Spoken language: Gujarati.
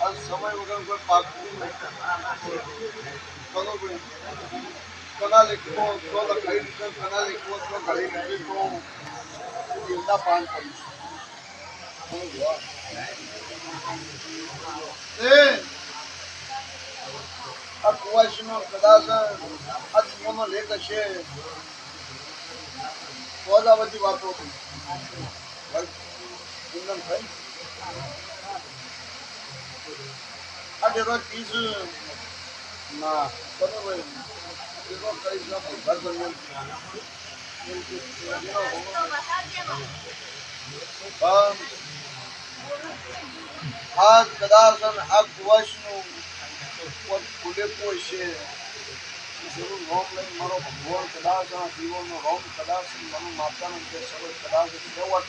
આ સમય વગર કોઈ પાકતું નહીં કના લેખો તો લખાઈ દીધો કના લેખો તો ઘડી નથી એ, આ કુવાસીનો કદાચ આ દુનિયામાં લેખ હશે. તો બધી વાતો થઈ ઇન્દમ થઈ આ ડેરો પીસ, ના બરોબર કરીશ ના ઘર આ કદાચ આ કુવાસનું કોઈ ખુલે કોઈ છે. રોમ લઈને મારો ભગવાન કદાચ આ જીવનનો રોમ કદાચ મારું માતાનું જે સર્વ કદાચ કરવા